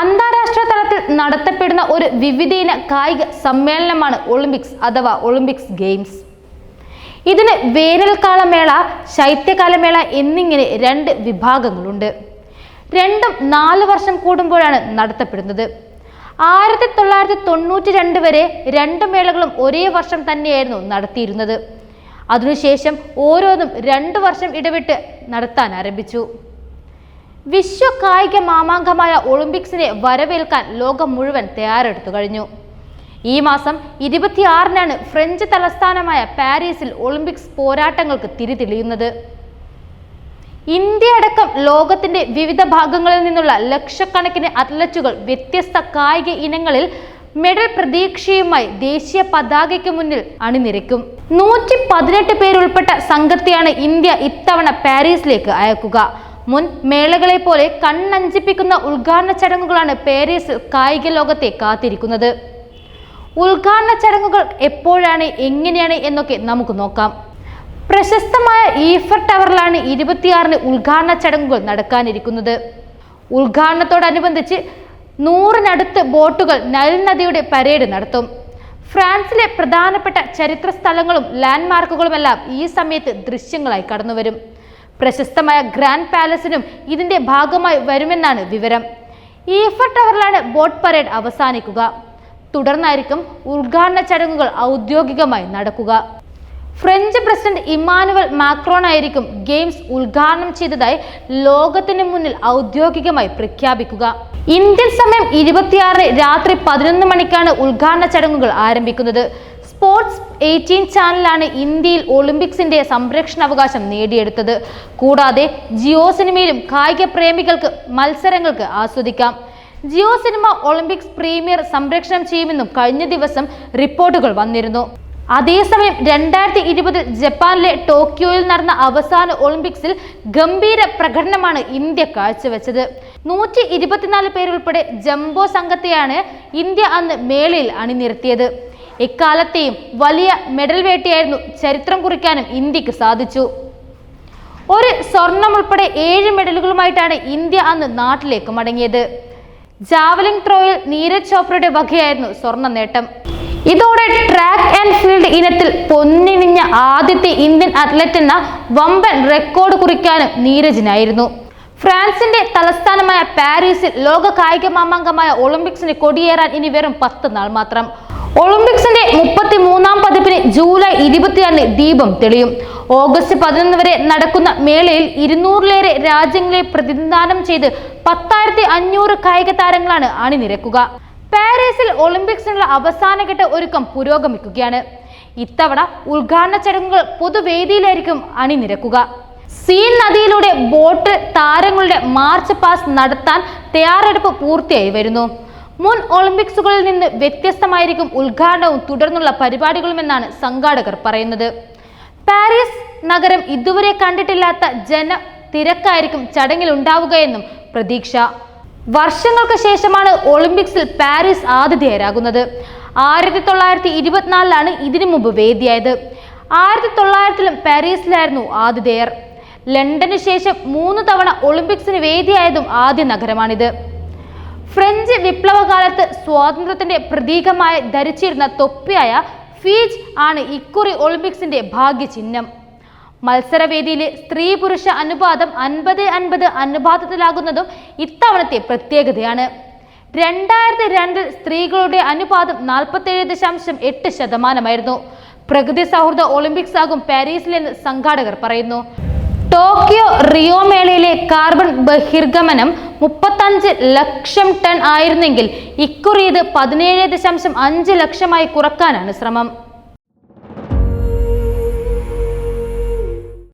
അന്താരാഷ്ട്ര തലത്തിൽ നടത്തപ്പെടുന്ന ഒരു വിവിധയിന കായിക സമ്മേളനമാണ് ഒളിമ്പിക്സ് അഥവാ ഒളിമ്പിക്സ് ഗെയിംസ്. ഇതിന് വേനൽക്കാലമേള ശൈത്യകാലമേള എന്നിങ്ങനെ രണ്ട് വിഭാഗങ്ങളുണ്ട്. രണ്ടും നാല് വർഷം കൂടുമ്പോഴാണ് നടത്തപ്പെടുന്നത്. ആയിരത്തി തൊള്ളായിരത്തി തൊണ്ണൂറ്റി രണ്ട് വരെ രണ്ട് മേളകളും ഒരേ വർഷം തന്നെയായിരുന്നു നടത്തിയിരുന്നത്. അതിനുശേഷം ഓരോന്നും രണ്ട് വർഷം ഇടവിട്ട് നടത്താൻ ആരംഭിച്ചു. വിശ്വ കായിക മാമാങ്കമായ ഒളിമ്പിക്സിനെ വരവേൽക്കാൻ ലോകം മുഴുവൻ തയ്യാറെടുത്തു കഴിഞ്ഞു. ഈ മാസം ഇരുപത്തിയാറിനാണ് ഫ്രഞ്ച് തലസ്ഥാനമായ പാരീസിൽ ഒളിമ്പിക്സ് പോരാട്ടങ്ങൾക്ക് തിരിതെളിയുന്നത്. ഇന്ത്യ അടക്കം ലോകത്തിന്റെ വിവിധ ഭാഗങ്ങളിൽ നിന്നുള്ള ലക്ഷക്കണക്കിന് അത്ലറ്റുകൾ വ്യത്യസ്ത കായിക ഇനങ്ങളിൽ മെഡൽ പ്രതീക്ഷയുമായി ദേശീയ പതാകയ്ക്ക് മുന്നിൽ അണിനിരക്കും. നൂറ്റി പതിനെട്ട് പേരുൾപ്പെട്ട സംഘത്തെയാണ് ഇന്ത്യ ഇത്തവണ പാരീസിലേക്ക് അയക്കുക. മുൻ മേളകളെ പോലെ കണ്ണഞ്ചിപ്പിക്കുന്ന ഉദ്ഘാടന ചടങ്ങുകളാണ് പേരീസിൽ കായിക ലോകത്തെ കാത്തിരിക്കുന്നത്. ഉദ്ഘാടന ചടങ്ങുകൾ എപ്പോഴാണ് എങ്ങനെയാണ് എന്നൊക്കെ നമുക്ക് നോക്കാം. പ്രശസ്തമായ ഈഫർ ടവറിലാണ് ഇരുപത്തിയാറിന് ഉദ്ഘാടന ചടങ്ങുകൾ നടക്കാനിരിക്കുന്നത്. ഉദ്ഘാടനത്തോടനുബന്ധിച്ച് നൂറിനടുത്ത് ബോട്ടുകൾ നൈൽ നദിയുടെ പരേഡ് നടത്തും. ഫ്രാൻസിലെ പ്രധാനപ്പെട്ട ചരിത്ര സ്ഥലങ്ങളും ലാൻഡ്മാർക്കുകളുമെല്ലാം ഈ സമയത്ത് ദൃശ്യങ്ങളായി കടന്നുവരും. പ്രശസ്തമായ ഗ്രാൻഡ് പാലസിനും ഇതിന്റെ ഭാഗമായി വരുമെന്നാണ് വിവരം. ഈഫർ ടവറിലാണ് ബോട്ട് പരേഡ് അവസാനിക്കുക. തുടർന്നായിരിക്കും ഉദ്ഘാടന ചടങ്ങുകൾ ഔദ്യോഗികമായി നടക്കുക. ഫ്രഞ്ച് പ്രസിഡന്റ് ഇമ്മാനുവൽ മാക്രോൺ ആയിരിക്കും ഗെയിംസ് ഉദ്ഘാടനം ചെയ്തതായി ലോകത്തിന് മുന്നിൽ ഔദ്യോഗികമായി പ്രഖ്യാപിക്കുക. ഇന്ത്യൻ സമയം ഇരുപത്തിയാറ് രാത്രി പതിനൊന്ന് മണിക്കാണ് ഉദ്ഘാടന ചടങ്ങുകൾ ആരംഭിക്കുന്നത്. സ്പോർട്സ് എയ്റ്റീൻ ചാനലാണ് ഇന്ത്യയിൽ ഒളിമ്പിക്സിന്റെ സംരക്ഷണാവകാശം നേടിയെടുത്തത്. കൂടാതെ ജിയോ സിനിമയിലും കായിക പ്രേമികൾക്ക് മത്സരങ്ങൾക്ക് ആസ്വദിക്കാം. ജിയോ സിനിമ ഒളിമ്പിക്സ് പ്രീമിയർ സംരക്ഷണം ചെയ്യുമെന്നും കഴിഞ്ഞ ദിവസം റിപ്പോർട്ടുകൾ വന്നിരുന്നു. അതേസമയം രണ്ടായിരത്തി ഇരുപതിൽ ജപ്പാനിലെ ടോക്കിയോയിൽ നടന്ന അവസാന ഒളിമ്പിക്സിൽ ഗംഭീര പ്രകടനമാണ് ഇന്ത്യ കാഴ്ചവെച്ചത്. നൂറ്റി ഇരുപത്തിനാല് പേരുൾപ്പെടെ ജംബോ സംഘത്തെയാണ് ഇന്ത്യ അന്ന് മേളയിൽ അണിനിരത്തിയത്. എക്കാലത്തെയും വലിയ മെഡൽ വേട്ടയായിരുന്നു ചരിത്രം കുറിക്കാനും ഇന്ത്യയ്ക്ക് സാധിച്ചു. ഒരു സ്വർണം ഉൾപ്പെടെ ഏഴ് മെഡലുകളുമായിട്ടാണ് ഇന്ത്യ അന്ന് നാട്ടിലേക്ക് മടങ്ങിയത്. ജാവലിൻ ത്രോയിൽ നീരജ് ചോപ്രയുടെ വകയായിരുന്നു സ്വർണ നേട്ടം. ഇതോടെ ട്രാക്ക് ആൻഡ് ഫീൽഡ് ഇനത്തിൽ പൊന്നിണിഞ്ഞ ആദ്യത്തെ ഇന്ത്യൻ അത്ലറ്റ് എന്ന വമ്പൻ റെക്കോർഡ് കുറിക്കാനും നീരജിനായിരുന്നു. ഫ്രാൻസിന്റെ തലസ്ഥാനമായ പാരീസിൽ ലോക കായിക മാമാങ്കമായ ഒളിമ്പിക്സിന് കൊടിയേറാൻ ഇനി വെറും പത്ത് നാൾ മാത്രം. ഒളിമ്പിക്സിന്റെ മുപ്പത്തി മൂന്നാം പതിപ്പിന് ജൂലൈ ഇരുപത്തിയാറിന് ദീപം തെളിയും. ഓഗസ്റ്റ് പതിനൊന്ന് വരെ നടക്കുന്ന മേളയിൽ ഇരുന്നൂറിലേറെ രാജ്യങ്ങളെ പ്രതിനിധാനം ചെയ്ത് പത്തായിരത്തി അഞ്ഞൂറ് കായിക താരങ്ങളാണ് അണിനിരക്കുക. പാരീസിൽ ഒളിമ്പിക്സിനുള്ള അവസാനഘട്ട ഒരുക്കം പുരോഗമിക്കുകയാണ്. ഇത്തവണ ഉദ്ഘാടന ചടങ്ങുകൾ പൊതുവേദിയിലായിരിക്കും അണിനിരക്കുക. സീൻ നദിയിലൂടെ ബോട്ട് താരങ്ങളുടെ മാർച്ച് പാസ് നടത്താൻ തയ്യാറെടുപ്പ് പൂർത്തിയായി വരുന്നു. മുൻ ഒളിമ്പിക്സുകളിൽ നിന്ന് വ്യത്യസ്തമായിരിക്കും ഉദ്ഘാടനവും തുടർന്നുള്ള പരിപാടികളുമെന്നാണ് സംഘാടകർ പറയുന്നത്. പാരീസ് നഗരം ഇതുവരെ കണ്ടിട്ടില്ലാത്ത ജന തിരക്കായിരിക്കും ചടങ്ങിൽ ഉണ്ടാവുകയെന്നും പ്രതീക്ഷ. വർഷങ്ങൾക്ക് ശേഷമാണ് ഒളിമ്പിക്സിൽ പാരീസ് ആതിഥേയരാകുന്നത്. ആയിരത്തി തൊള്ളായിരത്തി ഇരുപത്തിനാലിലാണ് ഇതിനു മുമ്പ് വേദിയായത്. ആയിരത്തി തൊള്ളായിരത്തിലും പാരീസിലായിരുന്നു ആതിഥേയർ. ലണ്ടന് ശേഷം മൂന്ന് തവണ ഒളിമ്പിക്സിന് വേദിയായതും ആദ്യ നഗരമാണിത്. ഫ്രഞ്ച് വിപ്ലവകാലത്ത് സ്വാതന്ത്ര്യത്തിന്റെ പ്രതീകമായി ധരിച്ചിരുന്ന തൊപ്പിയായ ഫീജ് ആണ് ഇക്കുറി ഒളിമ്പിക്സിന്റെ ഭാഗ്യചിഹ്നം. മത്സരവേദിയിലെ സ്ത്രീ പുരുഷ അനുപാതം അൻപത് അൻപത് അനുപാതത്തിലാകുന്നതും ഇത്തവണത്തെ പ്രത്യേകതയാണ്. രണ്ടായിരത്തി രണ്ടിൽ സ്ത്രീകളുടെ അനുപാതം നാൽപ്പത്തേഴ് ദശാംശം എട്ട് ശതമാനമായിരുന്നു. പ്രകൃതി സൗഹൃദ ഒളിമ്പിക്സ് ആകും പാരീസിലെന്ന് സംഘാടകർ പറയുന്നു. ടോക്കിയോ റിയോ മേളയിലെ കാർബൺ ബഹിർഗമനം മുപ്പത്തഞ്ച് ലക്ഷം ടൺ ആയിരുന്നെങ്കിൽ ഇക്കുറി ഇത് പതിനേഴ് ദശാംശം അഞ്ച് ലക്ഷമായി കുറക്കാനാണ് ശ്രമം.